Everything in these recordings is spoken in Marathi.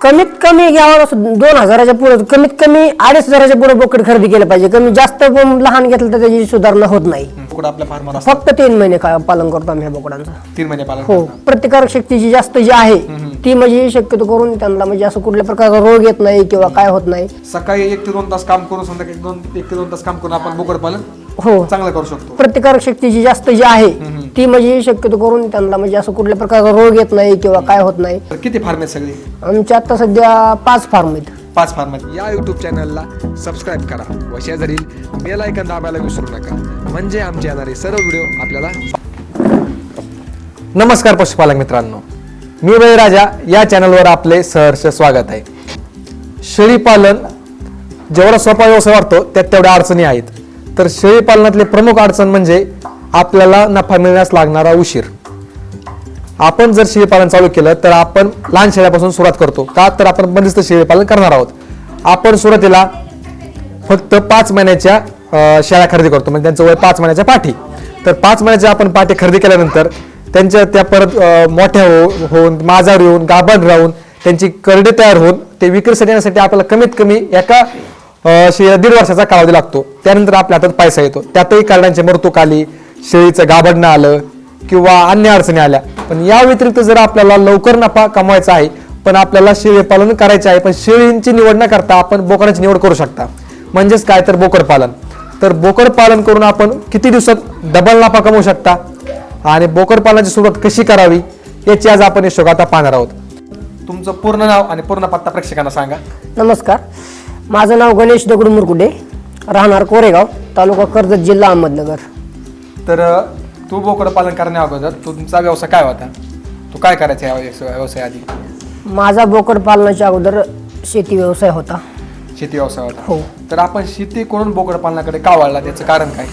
कमीत कमी घ्यावं असं दोन हजाराच्या पुढे कमीत कमी अडीच हजाराच्या पुढे बोकड खरेदी केलं पाहिजे. कमी जास्त पण लहान घेतलं तर त्याची सुधारणा होत नाही. बोकड आपल्या फार्मवर असतात. फक्त तीन महिने का पालन करतो आम्ही ह्या बोकडांचं. तीन महिने पालन हो. प्रतिकारक शक्ती जी जास्त जी आहे ती म्हणजे शक्यतो करून त्यांना म्हणजे असं कुठल्या प्रकारचा रोग येत नाही किंवा काय होत नाही. सकाळी एक ते दोन तास काम करून संध्याकाळी एक दोन एक ते दोन तास काम करून आपण बोकड पालन हो. चांगलं करू शकतो. प्रतिकारक शक्ती जी जास्त जी आहे ती म्हणजे शक्यतो करून त्यांना म्हणजे असं कुठल्या प्रकारचा रोग येत नाही किंवा काय होत नाही. तर किती फार्म आहेत सगळी? आमच्या आता सध्या पाच फार्म आहेत. पाच फार्म आहेत. या यूट्यूब चॅनलला सबस्क्राईब करा व शेजारील बेल ऐकन दाबायला विसरू नका. म्हणजे आमचे येणारे सर्व व्हिडिओ आपल्याला नमस्कार पशुपालक मित्रांनो. मी बळीराजा या चॅनलवर आपले सहर्ष स्वागत आहे. शेळीपालन जेवढा सोपा व्यवसाय वाटतो त्यात तेवढ्या अडचणी आहेत. तर शेळीपालनातले प्रमुख अडचण म्हणजे आपल्याला नफा मिळण्यास लागणारा उशीर. आपण जर शेळीपालन चालू केलं तर आपण लहान शेळ्यापासून सुरुवात करतो. का? तर आपण बंदिस्त शेळीपालन करणार आहोत. आपण सुरुवातीला फक्त पाच महिन्याच्या शेळ्या खरेदी करतो. म्हणजे त्यांचं वय पाच महिन्याच्या पाठी. तर पाच महिन्याच्या आपण पाठी खरेदी केल्यानंतर त्यांच्या त्या परत मोठ्या हो होऊन माजार येऊन गाभण राहून त्यांची करडे तयार होऊन ते विक्रीसाठी येण्यासाठी आपल्याला कमीत कमी एका शे दीड वर्षाचा कालावधी लागतो. त्यानंतर आपल्या हातात पैसा येतो. त्यातही कारणांचे मृतूक शेळीचं गाभडणं आलं किंवा अन्य अडचणी आल्या पण या व्यतिरिक्त जर आपल्याला लवकर नफा कमवायचा आहे पण आपल्याला शेळी पालन करायचे आहे पण शेळींची निवड न करता आपण बोकडाची निवड करू शकता. म्हणजेच काय तर बोकड पालन. तर बोकड पालन करून आपण किती दिवसात डबल नफा कमवू शकता आणि बोकड पालनाची सुरुवात कशी करावी याची आज आपण हिशोब आता पाहणार आहोत. तुमचं पूर्ण नाव आणि पूर्ण पत्ता प्रेक्षकांना सांगा. नमस्कार. माझं नाव गणेश दगडू मुरकुटे राहणार कोरेगाव तालुका कर्जत जिल्हा अहमदनगर. तर तू बोकड पालन करण्या अगोदर तुमचा व्यवसाय काय होता? तू काय करायचा या व्यवसाय व्यवसाय आधी? माझा बोकड पालनाच्या अगोदर शेती व्यवसाय होता. शेती व्यवसाय होता. हो. तर आपण शेती करून बोकड पालनाकडे का वळला? त्याचं कारण काय?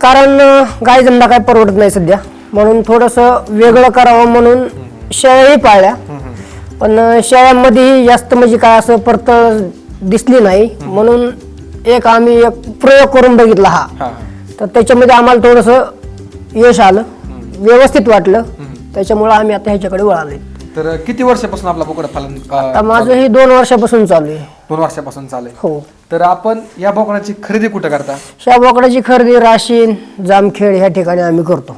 कारण अं, गाय धंदा काय परवडत नाही सध्या. म्हणून थोडंसं वेगळं करावं म्हणून शेळ्याही पाळल्या. पण अं, शेळ्यांमध्येही जास्त म्हणजे काय असं परतळ दिसली नाही. म्हणून एक आम्ही एक प्रयोग करून बघितला हा. तर त्याच्यामध्ये आम्हाला थोडंसं यश आलं व्यवस्थित वाटलं. त्याच्यामुळं आम्ही आता ह्याच्याकडे वळालोय. तर किती वर्षापासून आपला बोकड पालन माझं हे दोन वर्षापासून चालू आहे. दोन वर्षापासून चालेल हो. तर आपण या बोकडाची खरेदी कुठं करता? ह्या बोकडाची खरेदी राशीन जामखेड ह्या ठिकाणी आम्ही करतो.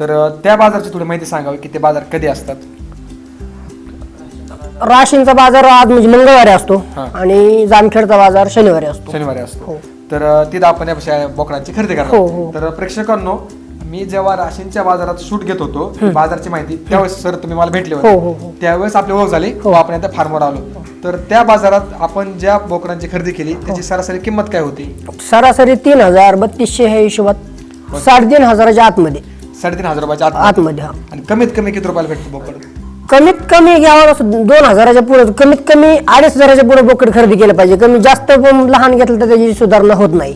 तर त्या बाजारची थोडी माहिती सांगावी की ते बाजार कधी असतात? राशीनचा बाजार आज म्हणजे मंगळवारी असतो हा. आणि जामखेडचा बाजार शनिवारी असतो. शनिवारी असतो. हो. तर अ, तिथं आपण या बोकडाची खरेदी हो, करतो हो. तर प्रेक्षकांनो मी जेव्हा राशींच्या बाजारात शूट घेत होतो बाजारची माहिती त्यावेळेस सर तुम्ही मला भेटले हो, हो, हो. होते त्यावेळेस आपली ओळख झाली. व आपण आता फार्मवर आलो. तर त्या बाजारात आपण ज्या बोकडांची खरेदी केली हो. त्याची सरासरी किंमत काय होती? सरासरी तीन हजार बत्तीसशे ह्या हिशोबात साडेतीन हजाराच्या आतमध्ये. साडेतीन हजार रुपयाच्या आत आतमध्ये हा. आणि कमीत कमी किती रुपयाला भेटतो बोकड? कमीत कमी घ्यावं असं दोन हजाराच्या पुढे कमीत कमी अडीच हजाराच्या पुढे बोकड खरेदी केलं पाहिजे. कमी जास्त पण लहान घेतलं तर त्याची सुधारणा होत नाही.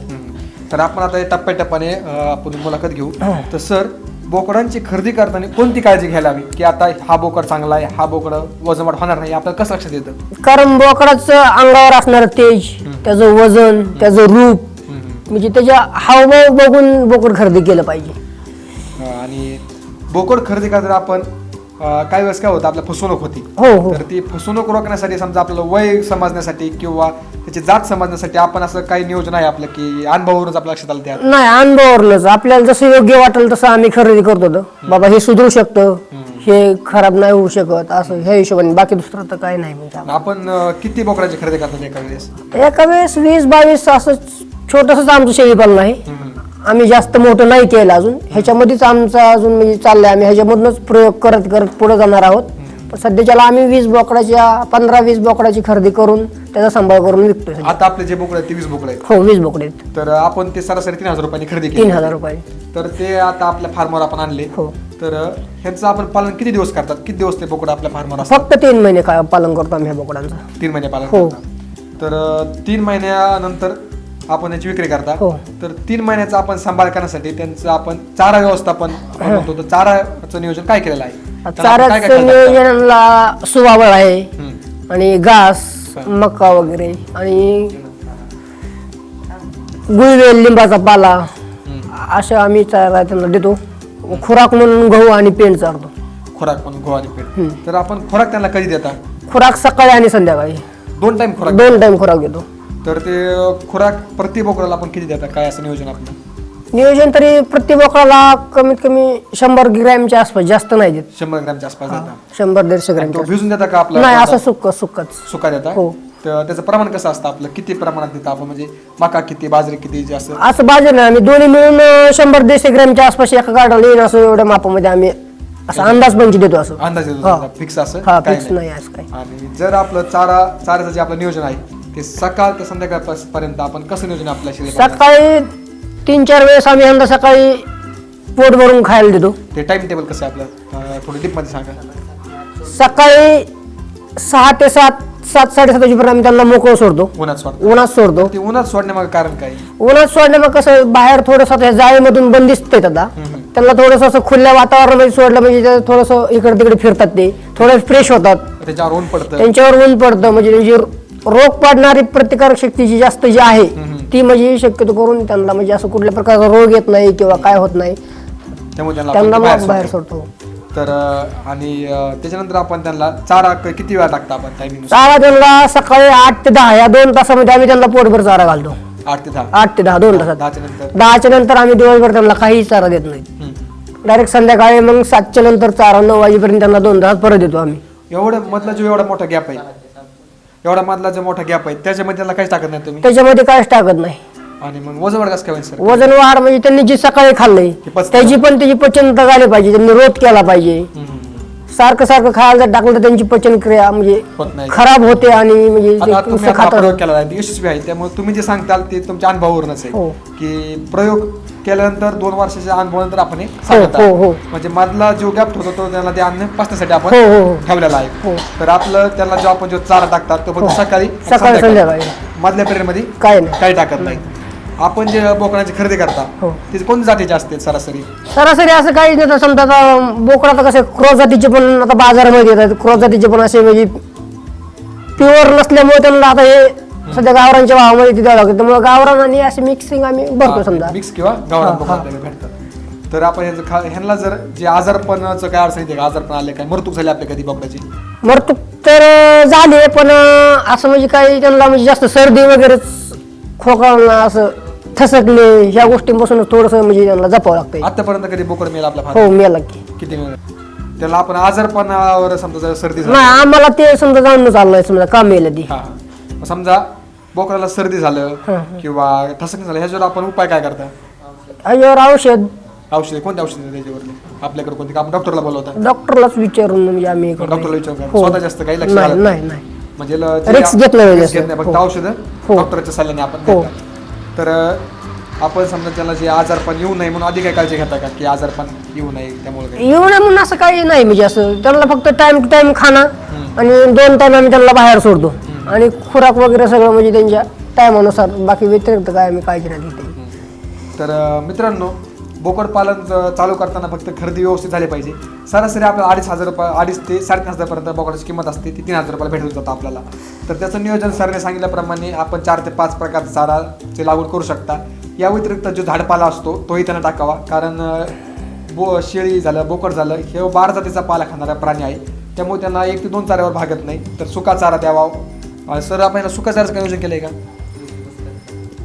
तर आपण आता टप्प्याटप्प्याने आपण मुलाखत घेऊ. तर सर बोकडांची खरेदी करताना कोणती काळजी घ्यायला हवी? की आता हा बोकड चांगला आहे हा बोकड वजन वाढ होणार नाही आपल्याला कसं लक्षात येतं? कारण बोकडाचं अंगावर असणारं तेज त्याचं वजन त्याचं रूप म्हणजे त्याच्या हावभाव बघून बोकड खरेदी केलं पाहिजे. आणि बोकड खरेदी करताना आपण अं, काही वेळेस काय होतं आपल्या फसवणूक होती. हो हो. तर ती फसवणूक रोखण्यासाठी समजा आपल्याला वय समजण्यासाठी किंवा त्याची जात समजण्यासाठी आपण असं काही नियोजन आहे आपलं की अनुभवावरूनच आपल्या लक्षात आलं त्या नाही अनुभवावरच आपल्याला जसं योग्य वाटेल तसं आम्ही खरेदी करत बाबा हे सुधरू शकतं. हे खराब नाही होऊ शकत. असं ह्या हिशोबाने. बाकी दुसरं तर काही नाही म्हणजे आपण अं, किती बोकडाची खरेदी करतात एका वेळेस? एका वेळेस वीस बावीस असं छोटंसंच आमचं शेळीपालन आहे. आम्ही जास्त मोठं नाही केलं अजून. ह्याच्यामध्येच आमचा अजून म्हणजे चाललंय. आम्ही ह्याच्यामधूनच प्रयोग करत करत पुढे जाणार आहोत. पण सध्याच्याला आम्ही वीस बोकडाच्या पंधरा वीस बोकडाची खरेदी करून त्याचा सांभाळ करून विकतोय सध्या. आता आपले जे बोकड आहेत ते वीस बोकड आहेत. हो वीस बोकडे आहेत. तर आपण ते सरासरी तीन हजार रुपयांनी खरेदी केली. तीन हजार रुपये. तर ते आता आपल्या फार्मवर आपण आणले. हो. तर ह्याचं आपण पालन किती दिवस करतात? किती दिवस ते बोकड आपल्या फार्मवर असतात? फक्त तीन महिने का पालन करतो आम्ही ह्या बोकडांचं. तीन महिने पालन हो. करतात. तर तीन महिन्यानंतर आपण याची विक्री करता. हो. तर तीन महिन्याचा आपण सांभाळ करण्यासाठी त्यांचं आपण चारा व्यवस्थापन आपण म्हणतो. तर चाराचं नियोजन काय केलेलं आहे? त्याला आपण काय काय चाऱ्याचं खत टाकता? नियोजनाला सुवावळ आहे हम्म. आणि घास मका वगैरे आणि गुळवेल लिंबाचा पाला अशा आम्ही चारा त्यांना देतो. खुराक म्हणून गहू आणि पेंड चारतो. खुराक पण गहू आणि पीठ तर आपण खुराक त्यांना कधी देता? खुराक सकाळी आणि संध्याकाळी. दोन टाइम खुराक दोन टाइम खुराक देतो. तर ते खुराक प्रति बोकडाला आपण किती देता? काय असं नियोजन आपलं? नियोजन तरी प्रति बोकडाला कमीत कमी शंभर ग्रॅमच्या आसपास जास्त नाही देत. शंभर ग्रॅमच्या आसपास देता? शंभर दीडशे तो ग्रॅमच्या भिजून देता का आपला नाही असं सुक्क सुक्कच सुका देता? हो. तर त्याचं प्रमाण कसं असतं आपलं? किती प्रमाणात देता आपण? म्हणजे मका किती बाजरी किती जास्त असं? बाजू नाही आम्ही दोन्ही मिळून अं, शंभर दीडशे ग्रॅमच्या आसपास एका गाडाला येईल असं एवढ्या मापामध्ये आम्ही असं अंदाज पंची देतो असं. अंदाज फिक्स असं? हा काय फिक्स नाही असं काही. आणि जर आपलं चारा चाऱ्याचं जे आपलं नियोजन आहे ते सकाळ ते संध्याकाळ पर्यंत आपण कसं नियोजन आपल्या शेळी सकाळी तीन चार वेळेस आम्ही यंदा सकाळी पोट भरून खायला देतो. ते टाइम टेबल कसं आहे आपलं? अं, थोडं डीपमध्ये सांगा. सकाळी सहा ते सात सात साडेसात वाजेपर्यंत आम्ही त्यांना मोकळं सोडतो. उन्हात सोडतो. उन्हात सोडतो. ते उन्हात सोडण्यामागे कारण काय? उन्हात सोडलं मग कसं बाहेर थोडंसं आता जाळीमधून बंदिस्त आहेत आता त्यांना थोडंसं असं खुल्या वातावरणामध्ये सोडलं म्हणजे ते थोडंसं इकडे तिकडे फिरतात ते. थोडं फ्रेश होतात. त्याच्यावर ऊन पडतं. त्यांच्यावर ऊन पडतं म्हणजे त्यांची रोग पाडणारी प्रतिकारक शक्ती जी जास्त जी आहे ती म्हणजे शक्यतो करून त्यांना म्हणजे असं कुठल्या प्रकारचा रोग येत नाही किंवा काय होत नाही. त्यामुळे त्यांना मग बाहेर सोडतो. तर आणि त्याच्यानंतर आपण त्यांना चारा किती वेळा टाकता आपण टायमिंग चारा त्यांना सकाळी आठ ते दहा या दोन तासामध्ये आम्ही त्यांना पोटभर चारा घालतो. आठ ते दहा? आठ ते दहा दोन तासात. दहाच्या नंतर? आम्ही दिवसभर त्यांना काही चारा देत नाही. डायरेक्ट संध्याकाळी मग सातच्या नंतर चारा नऊ वाजेपर्यंत त्यांना दोन तासात परत देतो आम्ही. एवढं मधला जो एवढा मोठा गॅप आहे एवढा मधला जो मोठा गॅप आहे त्याच्यामध्ये त्याला काहीच टाकत नाही तुम्ही? त्याच्यामध्ये काहीच टाकत नाही. आणि मग वजन वाढ कसं काय सर? वजन वाढ म्हणजे त्यांनी जी सकाळी खाल्लंय. त्याची पण त्याची पचनता झाली पाहिजे त्यांनी रोध केला पाहिजे. सारखं सारखं खायला जर टाकलं तर त्यांची पचन क्रिया म्हणजे होत नाही खराब होते आणि म्हणजे ते आता तुम्ही नुसतं आता खातात प्रयोग केला आहे यशस्वी आहे त्यामुळे तुम्ही जे सांगताल ते तुमच्या अनुभवावरूनच आहे हो. की प्रयोग केल्यानंतर दोन वर्षाच्या अनुभवानंतर आपण हे हो, सांगत हो, आहात. म्हणजे मधला जो गॅप होतो तो त्यांना ते अन्न पाचण्यासाठी आपण हो, हो, हो. ठेवलेला आहे. तर आपलं त्यांना जो आपण जो चारा टाकतात तो फक्त. सकाळी सकाळी, संध्याकाळी. मधल्या पिरियडमध्ये काय नाही काही टाकत नाही आपण जे बोकडांची खरेदी करता हो. ते कोणत्या जातीचे असते सरासरी? सरासरी असं काही नाही आता समजा आता बोकडा आता कसे क्रॉस जातीचे पण आता बाजारामध्ये येतात क्रॉस जातीचे पण असे म्हणजे प्युअर नसल्यामुळे त्यांना आता हे सध्या गावरांच्या भावामध्ये तिथे द्यावं लागतं त्यामुळे गावरान आणि असे मिक्सिंग आम्ही भरतो समजा. मिक्स किंवा गावरान बोकड आपल्याला भेटतात. तर आपण ह्याचं खा- ह्यांना जर जे आजारपणाचं काय अडचण येते का? आजारपण आले काय? मृत्यू झाली आपल्या कधी बोकडाची? मरतूक तर अं, झाले पण अं, असं म्हणजे काही त्यांना म्हणजे जास्त सर्दी वगैरे खोकळणं असं ठसकले ह्या गोष्टींपासूनच थोडंसं म्हणजे त्यांना जपावं लागतंय. आतापर्यंत कधी बोकड मिळेल आपल्या हो? मेला की. किती मिळेल त्याला आपण आजारपणावर समजा जर सर्दी झाली. नाही आम्हाला ते समजा जाणून चाललंय समजा का मेलं ती. हा. समजा बोकडाला सर्दी झालं किंवा ठसक झालं ह्याच्यावर आपण उपाय काय करता? ह्याच्यावर औषध. औषधे कोणते औषध त्याच्यावर आपल्याकडे कोणते? आपण डॉक्टरला बोलवता? डॉक्टरलाच विचारून म्हणजे आम्ही. डॉक्टरला विचारून हो. स्वतः जास्त काही लक्ष नाही घालत नाही. नाही म्हणजे ल- जे Risks आप- घेत नाही risks जास्त. घेत नाही. फक्त हो. औषधं हो. डॉक्टरच्या सल्ल्याने आपण हो. देतात तर आपण समजा त्याला जे आजारपण येऊ नये म्हणून आधी काय काळजी घेता का? की आजारपण येऊ नये त्यामुळे काही? येऊ नये म्हणून असं काही नाही. म्हणजे असं त्यांना फक्त टाइम टू टाइम खाणं आणि दोन टाइम आम्ही त्यांना बाहेर सोडतो. आणि खुराक वगैरे सगळं म्हणजे त्यांच्या टायमानुसार बाकी व्यतिरिक्त काय आम्ही काळजी नाही घेते. तर अं, मित्रांनो बोकड पालन चालू करताना फक्त खरेदी व्यवस्थित झाली पाहिजे. सरासरी आपल्याला अडीच हजार रुपये अडीच ते साडेतीन हजारपर्यंत बोकडाची किंमत असते ती तीन हजार रुपयाला भेटून जातं आपल्याला. तर त्याचं नियोजन सरने सांगितल्याप्रमाणे आपण चार ते पाच प्रकारचा चाराची लागवड करू शकता. या व्यतिरिक्त जो झाडपाला असतो तोही त्यांना टाकावा. कारण बो शेळी झालं बोकड झालं हे बारा जातीचा पाला खाणारा प्राणी आहे. त्यामुळे त्यांना एक ते दोन चाऱ्यावर भागत नाही. तर सुका चारा द्यावा. सर आपण याला सुका चाराचं काय नियोजन केलं आहे का?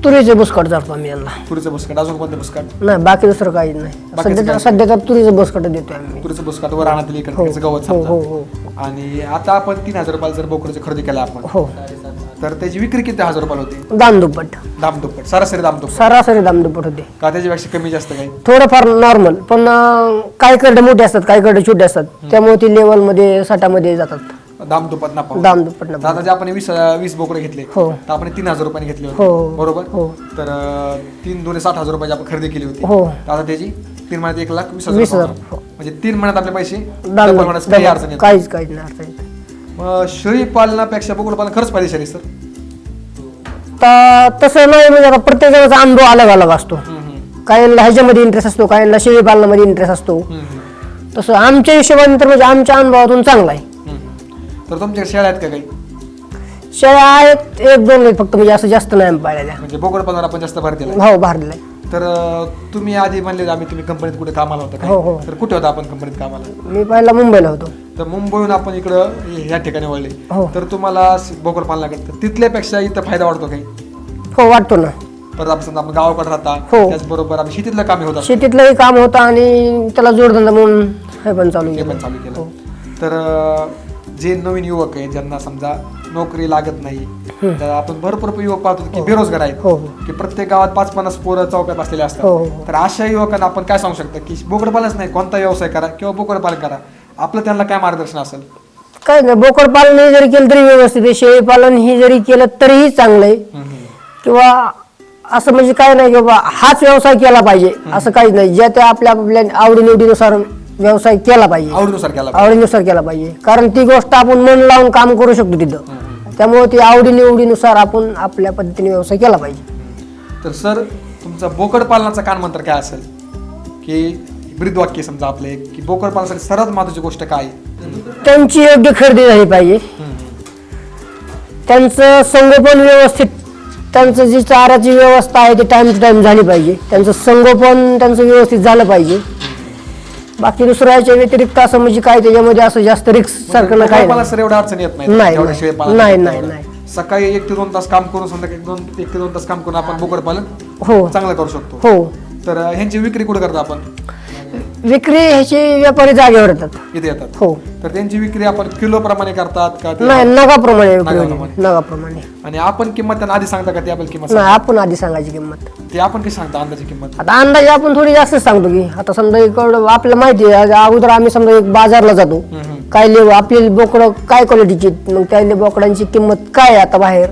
तुरीचे बुसकट जातो आम्ही यांना तुरीचं बुसकाट अजून कोणतं बुसकाट? नाही बाकी दुसरं काही नाही. बाकीचं सध्या तर तुरीचं बुसकट देतोय आम्ही. तुरीचं बुसकाट वर राहण्यात इकडे हो, गवत हो. हो. आणि आता आपण तीन हजार रुपयाला जर बोकडाची खरेदी केला आपण हो. तर त्याची विक्री किती हजार रुपयाला होती? दाम दुप्पट. दाम दुप्पट सरासरी दाम दुप्पट सरासरी दाम दुप्पट होते. का त्याच्यापेक्षा कमी जास्त काही? थोडंफार नॉर्मल पण अं, काही कडे मोठे असतात काही कडे छोटे असतात. त्यामुळे ती लेवलमध्ये साठामध्ये जातात. दाम दुप्पट नफा होतो. दाम दुप्पट तर नफा आता जे आपण वीस वीस बोकडे घेतले हो. तर आपण तीन हजार रुपयाने घेतले हो. होते बरोबर हो. तर अं, तीन दोन साठ हजार रुपयाची आपण खरेदी केली होती हो. तर आता त्याची तीन महिन्यात एक लाख वीस वीस हजार हजार. रुपये होणार. म्हणजे तीन महिन्यात आपले पैसे दाम double होण्यास काही अडचण येत. काहीच काहीच नाही अडचण येत. मग शेळी पालनापेक्षा बोकड पालन खरंच फायदेशीर आहे सर तर तसं नाही म्हणजे आता प्रत्येक जणाचा अनुभव अलग अलग असतो काहींना ह्याच्यामध्ये इंटरेस्ट असतो काहींना शेळी पालनामध्ये इंटरेस्ट असतो तसं आमच्या हिशोबाने तर म्हणजे आमच्या अनुभवातून चांगला आहे तर तुमच्याकडे शेळ्या आहेत का काही? शेळ्या आहेत एक दोन आहेत फक्त म्हणजे असं जास्त नाही आम्ही पाळलेल्या. म्हणजे बोकड पालनावर आपण जास्त भर दिला हो भारलेला आहे तर अं, तुम्ही आधी म्हणले आम्ही तुम्ही कंपनीत कुठे कामाला होता हो, हो. काय तर कुठे होता आपण कंपनीत कामाला? मी पहिला मुंबईला होतो. तर मुंबईहून आपण इकडं ह्या ठिकाणी वळले. हो. तर तुम्हाला बोकड पालनाकडे तर तिथल्यापेक्षा इथं फायदा वाटतो काही? हो वाटतो ना. परत आपण समजा आपण गावाकडे राहता हो. त्याचबरोबर आपण शेतीतलं काम होत शेतीतलंही काम होतं आणि त्याला जोडधंदा म्हणून हे पण चालू हे केलं. पण चालू केलं. तर अं, जे नवीन युवक आहे ज्यांना समजा नोकरी लागत नाही तर आपण भरपूर युवक पाहतो की बेरोजगार आहेत. हो, हो. की प्रत्येक गावात पाच पन्नास पोरं चौकात बसलेले हो, असतात हो. तर अशा युवकांना आपण काय सांगू शकतो की बोकडपालच नाही कोणता व्यवसाय करा किंवा बोकडपालन करा. आपलं त्यांना काय मार्गदर्शन असेल? काय नाही बोकड पालन हे जरी केलं तरी व्यवस्थित आहे. शेळी पालन ही जरी केलं तरीही चांगलं आहे. किंवा असं म्हणजे काय नाही की बाबा हाच व्यवसाय केला पाहिजे असं काहीच नाही. ज्या त्या आपल्या आपल्या आवडीनिवडीनुसार व्यवसाय केला पाहिजे. आवडीनुसार केला आवडीनुसार केला पाहिजे. कारण ती गोष्ट आपण मन लावून काम करू शकतो तिथं. त्यामुळे ती आवडीनिवडीनुसार आपण आपल्या पद्धतीने व्यवसाय केला पाहिजे. तर सर तुमचा बोकड पालनाचा कानमंत्र काय असेल? की ब्रीद वाक्य समजा आपले की बोकड पालनासाठी सर्वात महत्वाची गोष्ट काय? त्यांची योग्य खरेदी झाली पाहिजे. त्यांचं संगोपन व्यवस्थित त्यांचं जी चाऱ्याची व्यवस्था आहे ती टाइम टू टाइम झाली पाहिजे. त्यांचं संगोपन त्यांचं व्यवस्थित झालं पाहिजे. बाकी दुसऱ्या याच्या व्यतिरिक्त असं म्हणजे काय त्याच्यामध्ये असं जास्त रिक्स सारखं ना काय बोकडपालन सर एवढ्या अडचण येत नाही नाही, नाही. शेळीपालन नाही, करतो नाही, तेवढ्या. नाही. सकाळी एक ते दोन तास काम करून संध्याकाळी एक दोन एक ते दोन तास काम करून आपण बोकड पालन हो चांगलं करू शकतो हो तर ह्यांची विक्री कुठे करतो आपण विक्री ह्याची व्यापारी जागेवर येतात. इथे येतात. हो. तर त्यांची विक्री आपण किलो प्रमाणे करतात का ते- नाही नगाप्रमाणे विक्री होते. नगाप्रमाणे. नगाप्रमाणे आणि आपण किंमत त्यांना आधी सांगता का ते आपल्याला किंमत नाही आपण आधी सांगायची किंमत. ते आपण कशी सांगता अंदाजी किंमत? आता अंदाजे आपण थोडी जास्त सांगतो की आता समजा इकडं आपल्याला माहिती आहे आज अगोदर आम्ही समजा एक बाजारला जातो. काय लेव आपली बोकडं काय क्वालिटीची मग त्या बोकडांची किंमत काय आहे आता बाहेर?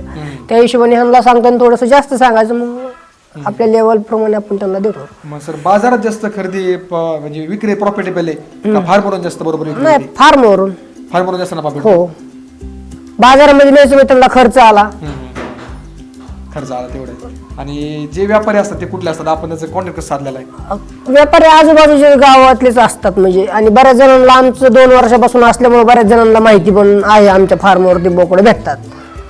त्या हिशोबाने ह्यांना सांगताना थोडंसं जास्त सांगायचं मग आपल्या लेवल प्रमाणे आपण त्यांना देतो. मग सर बाजारात जास्त खरेदी प- म्हणजे विक्री प्रॉफिटेबल आहे का फार्मवरून जास्त बरोबर विक्री नाही फार्मवरून फार्मवरून जास्त नफा भेटतो हो. बाजारामध्ये न्यायचं म्हणजे त्यांना खर्च आला. खर्च आला तेवढा. आणि जे व्यापारी असतात ते कुठले असतात? आपण त्याचं कॉन्टॅक्ट साधलेला आहे? व्यापारी आजूबाजूच्या गावातलेच असतात म्हणजे आणि बऱ्याच जणांना आमचं दोन वर्षापासून असल्यामुळे बऱ्याच जणांना माहिती पण आहे आमच्या फार्मवरती बोकडे भेटतात.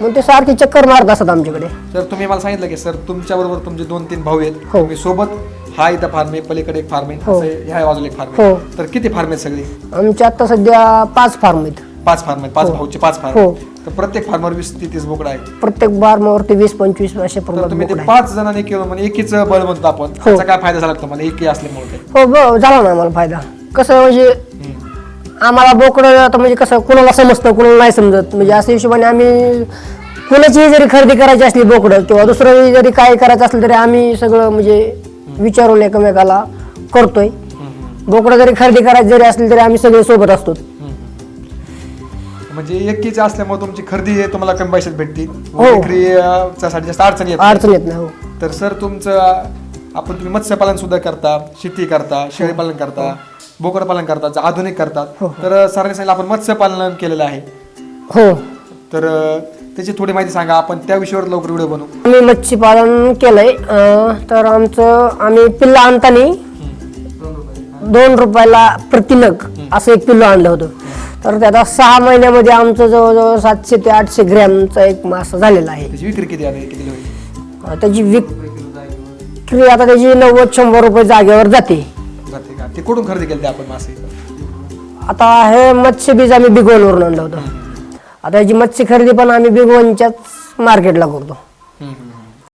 मग ते सारखी चक्कर मारत असतात आमच्याकडे तर तुम्ही मला सांगितलं की सर तुमच्या बरोबर तुमचे दोन तीन भाऊ आहेत हो. तुम्ही सोबत हा इथं फार्म आहे पलीकडे एक फार्म आहे हो. असं ह्या बाजूला एक फार्म हो. आहे तर किती फार्म आहेत सगळे आमच्या आता सध्या पाच फार्म आहेत पाच फार्म आहेत पाच हो. भाऊचे पाच फार्म हो. तर प्रत्येक फार्मवर वीस ते तीस बोकडा आहे प्रत्येक फार्मवरती वीस पंचवीस असे तर प्रमाणात तुम्ही ते बोकडं. पाच जणांनी केलं म्हणजे एकीच बळ म्हणतो आपण हो. त्याचा काय फायदा झाला तुम्हाला एकी असल्यामुळे? हो ब झाला ना आम्हाला फायदा कसं म्हणजे. आम्हाला बोकडं आता म्हणजे कसं कुणाला समजतं कुणाला नाही समजत. म्हणजे अशा हिशोबाने आम्ही कुणाचीही जरी खरेदी करायची असली बोकडं किंवा दुसरं जरी काय करायचं असलं तरी आम्ही सगळं म्हणजे विचारून एकमेकाला करतोय. बोकडं जरी खरेदी करायची जरी असली तरी आम्ही सगळे सोबत असतो. म्हणजे एकीचे असल्यामुळे तुमची खरेदी आहे तुम्हाला कमी पैशात भेटते. हो. जास्त अडचणी येत नाही. अडचण येत नाही हो. तर सर तुमचं आपण तुम्ही मत्स्यपालन सुद्धा करता शेती करता शेळी पालन करता. बोकड पालन करता जे आधुनिक करतात. तर सरांनी सांगितलं आपण मत्स्यपालन केलेलं आहे. हो. तर त्याची थोडी माहिती सांगा आपण त्या विषयावर लवकर व्हिडिओ बनवू. आम्ही मच्छीपालन केलंय अं, तर आमचं आम्ही पिल्ला आणताना दोन रुपयाला प्रतिनग असं एक पिल्लू आणलं होतं. तर त्याचा सहा महिन्यामध्ये आमचं जवळजवळ सातशे ते आठशे ग्रॅमचा एक मासा झालेला आहे. त्याची विक्री किती आहे? किती होईल अं, त्याची विक्री आता त्याची नव्वद शंभर रुपये जागेवर जाते. जाते का? ते कुठून खरेदी केली आपण मासे. आता हे मत्स्य बीज आम्ही बिगवनवरून आणलं होतं. आता याची मत्स्य खरेदी पण आम्ही बिगवनच्याच मार्केटला करतो. हम्म, हम्म.